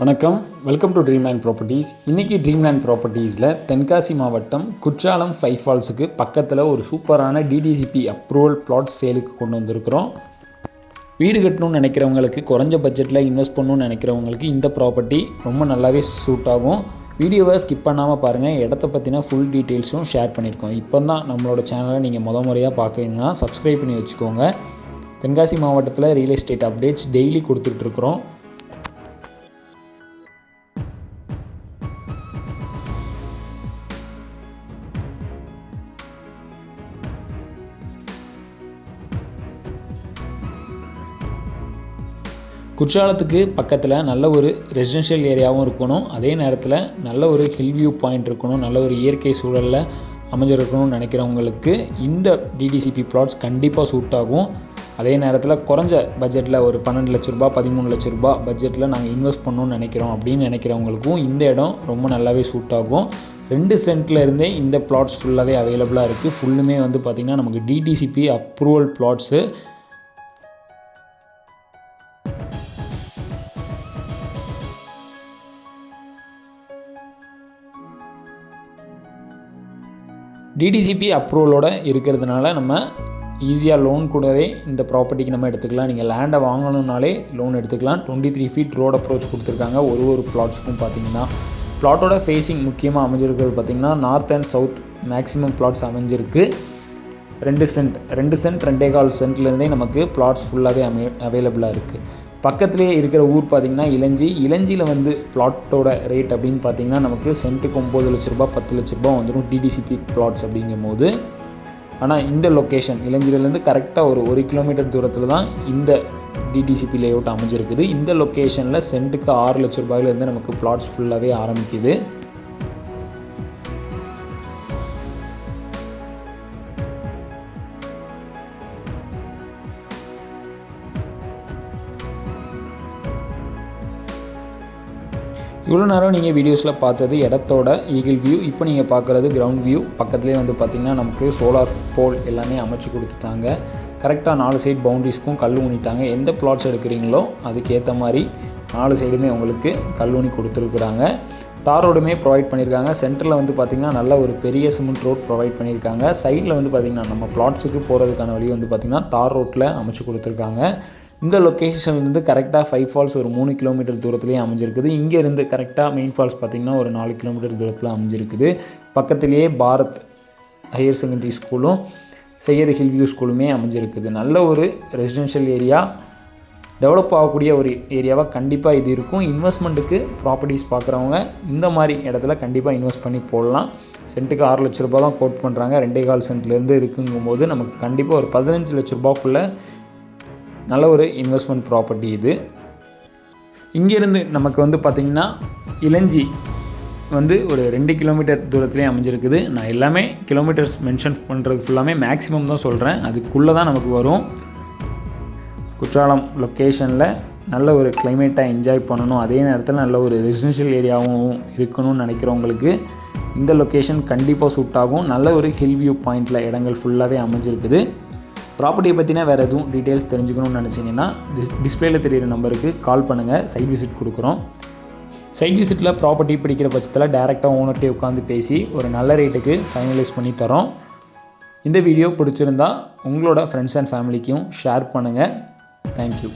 வணக்கம். Welcome to Dreamland properties இன்றைக்கி Dreamland ப்ராப்பர்ட்டிஸில் தென்காசி மாவட்டம் குற்றாலம் ஃபைவ் ஃபால்ஸுக்கு பக்கத்தில் ஒரு சூப்பரான டிடிசிபி அப்ரூவல் பிளாட் சேலுக்கு கொண்டு வந்திருக்கிறோம். வீடு கட்டணும்னு நினைக்கிறவங்களுக்கு குறைஞ்ச பட்ஜெட்டில் இன்வெஸ்ட் பண்ணணும்னு நினைக்கிறவங்களுக்கு இந்த ப்ராப்பர்ட்டி ரொம்ப நல்லாவே சூட் ஆகும். வீடியோவை ஸ்கிப் பண்ணாமல் பாருங்கள் இடத்த பற்றின ஃபுல் டீட்டெயில்ஸும் ஷேர் பண்ணியிருக்கோம் இப்போ தான் நம்மளோட சேனலை நீங்கள் முத முறையாக பார்க்குறீங்கன்னா சப்ஸ்கிரைப் பண்ணி வச்சுக்கோங்க. தென்காசி மாவட்டத்தில் ரியல் எஸ்டேட் அப்டேட்ஸ் டெய்லி கொடுத்துட்ருக்குறோம் குற்றாலத்துக்கு பக்கத்தில் நல்ல ஒரு ரெசிடென்ஷியல் ஏரியாவும் இருக்கணும். அதே நேரத்தில் நல்ல ஒரு ஹில் வியூ பாயிண்ட் இருக்கணும். நல்ல ஒரு இயற்கை சூழலில் அமைஞ்சிருக்கணும்னு நினைக்கிறவங்களுக்கு இந்த டிடிசிபி பிளாட்ஸ் கண்டிப்பாக சூட் ஆகும். அதே நேரத்தில் குறைஞ்ச பட்ஜெட்டில் ஒரு பன்னெண்டு லட்ச ரூபா பதிமூணு லட்ச ரூபா பட்ஜெட்டில் நாங்கள் இன்வெஸ்ட் பண்ணணும்னு நினைக்கிறோம் அப்படின்னு நினைக்கிறவங்களுக்கும் இந்த இடம் ரொம்ப நல்லாவே சூட் ஆகும். ரெண்டு சென்ட்டில் இருந்தே இந்த பிளாட்ஸ் ஃபுல்லாகவே அவைலபிளாக இருக்குது ஃபுல்லுமே வந்து பார்த்திங்கன்னா நமக்கு டிடிசிபி அப்ரூவல் பிளாட்ஸு டிடிசிபி அப்ரூவலோட இருக்கிறதுனால நம்ம ஈஸியாக லோன் கூடவே இந்த ப்ராப்பர்ட்டிக்கு நம்ம எடுத்துக்கலாம். நீங்கள் லேண்டை வாங்கணுன்னாலே லோன் எடுத்துக்கலாம். Twenty three feet road approach கொடுத்துருக்காங்க. ஒரு ஒரு பிளாட்ஸ்க்கும் பார்த்தீங்கன்னா பிளாட்டோட ஃபேஸிங் முக்கியமாக அமைஞ்சிருக்கிறது பார்த்திங்கன்னா north and south maximum plots அமைஞ்சிருக்கு. ரெண்டு சென்ட் ரெண்டு சென்ட் ரெண்டே கால் சென்ட்லேருந்தே நமக்கு பிளாட்ஸ் ஃபுல்லாகவே அமை அவைலபிளாக இருக்குது பக்கத்துலேயே இருக்கிற ஊர் பார்த்திங்கன்னா இளஞ்சி. இளஞ்சியில் வந்து பிளாட்டோட ரேட் அப்படின்னு பார்த்தீங்கன்னா நமக்கு சென்ட்டுக்கு ஒம்பது லட்ச ரூபா பத்து லட்ச ரூபா வந்துடும் டிடிசிபி பிளாட்ஸ் அப்படிங்கும் போது ஆனால் இந்த லொக்கேஷன் இளஞ்சிலேருந்து கரெக்டாக ஒரு ஒரு கிலோமீட்டர் தூரத்தில் தான் இந்த டிடிசிபி லேஅவுட் அமைஞ்சிருக்குது. இந்த லொக்கேஷனில் சென்ட்டுக்கு ஆறு லட்ச ரூபாயிலேருந்து நமக்கு பிளாட்ஸ் ஃபுல்லாகவே ஆரம்பிக்குது. இவ்வளோ நேரம் நீங்கள் வீடியோஸில் பார்த்தது இடத்தோட ஈகிள் வியூ இப்போ நீங்கள் பார்க்குறது கிரவுண்ட் வியூ பக்கத்துலேயே வந்து பார்த்திங்கன்னா நமக்கு சோலார் போல் எல்லாமே அமைச்சு கொடுத்துட்டாங்க. கரெக்டாக நாலு சைட் பவுண்ட்ரிஸ்க்கும் கல் ஊனிட்டாங்க. எந்த பிளாட்ஸ் எடுக்கிறீங்களோ அதுக்கேற்ற மாதிரி நாலு சைடுமே உங்களுக்கு கல் ஊனி கொடுத்துருக்குறாங்க. தார் ரோடுமே ப்ரொவைட் பண்ணியிருக்காங்க. சென்டரில் வந்து பார்த்திங்கன்னா நல்ல ஒரு பெரிய சிமெண்ட் ரோட் ப்ரொவைட் பண்ணியிருக்காங்க. சைடில் வந்து பார்த்திங்கன்னா நம்ம பிளாட்ஸுக்கு போகிறதுக்கான வழி வந்து பார்த்திங்கன்னா தார் ரோட்டில் அமைச்சு கொடுத்துருக்காங்க. இந்த லொக்கேஷன்லேருந்து கரெக்டாக ஃபைவ் ஃபால்ஸ் ஒரு மூணு கிலோமீட்டர் தூரத்துலேயே அமைஞ்சிருக்குது. இங்கேருந்து கரெக்டாக மெயின் ஃபால்ஸ் பார்த்திங்கன்னா ஒரு நாலு கிலோமீட்டர் தூரத்தில் அமைஞ்சிருக்குது. பக்கத்துலேயே பாரத் ஹையர் செகண்டரி ஸ்கூலும் செய்யது ஹில் வியூ ஸ்கூலுமே அமைஞ்சிருக்குது. நல்ல ஒரு ரெசிடென்ஷியல் ஏரியா டெவலப் ஆகக்கூடிய ஒரு ஏரியாவாக கண்டிப்பாக இது இருக்கும். இன்வெஸ்ட்மெண்ட்டுக்கு ப்ராப்பர்ட்டிஸ் பார்க்குறவங்க இந்த மாதிரி இடத்துல கண்டிப்பாக இன்வெஸ்ட் பண்ணி போடலாம். சென்ட்டுக்கு ஆறு லட்ச ரூபா தான் கோட் பண்ணுறாங்க ரெண்டே கால் சென்ட்லேருந்து இருக்குங்கும்போது நமக்கு கண்டிப்பாக ஒரு பதினஞ்சு லட்ச ரூபாக்குள்ளே நல்ல ஒரு இன்வெஸ்ட்மெண்ட் ப்ராப்பர்ட்டி இது. இங்கேருந்து நமக்கு வந்து பார்த்திங்கன்னா இளஞ்சி வந்து ஒரு ரெண்டு கிலோமீட்டர் தூரத்துலேயே அமைஞ்சிருக்குது. நான் எல்லாமே கிலோமீட்டர்ஸ் மென்ஷன் பண்ணுறது ஃபுல்லாமே மேக்ஸிமம் தான் சொல்கிறேன் அதுக்குள்ளே தான் நமக்கு வரும். குற்றாலம் லொக்கேஷனில் நல்ல ஒரு கிளைமேட்டாக என்ஜாய் பண்ணணும். அதே நேரத்தில் நல்ல ஒரு ரெசிடென்ஷியல் ஏரியாவும் இருக்கணும்னு நினைக்கிறவங்களுக்கு இந்த லொக்கேஷன் கண்டிப்பாக சூட் ஆகும். நல்ல ஒரு ஹில் வியூ பாயிண்டில் இடங்கள் ஃபுல்லாகவே அமைஞ்சிருக்குது. ப்ராப்பர்ட்டியை பற்றினா வேறு எதுவும் டீட்டெயில்ஸ் தெரிஞ்சுக்கணும்னு நினச்சிங்கன்னா டிஸ் டிஸ்பிளேயில் தெரியிற நம்பருக்கு கால் பண்ணுங்கள் சைட் விசிட் கொடுக்குறோம். சைட் விசிட்டில் ப்ராப்பர்ட்டி பிடிக்கிற பட்சத்தில் டேரெக்டாக ஓனர்கிட்டே உட்காந்து பேசி ஒரு நல்ல ரேட்டுக்கு ஃபைனலைஸ் பண்ணி தரோம். இந்த வீடியோ பிடிச்சிருந்தா உங்களோட ஃப்ரெண்ட்ஸ் அண்ட் ஃபேமிலிக்கும் ஷேர் பண்ணுங்கள் தேங்க்யூ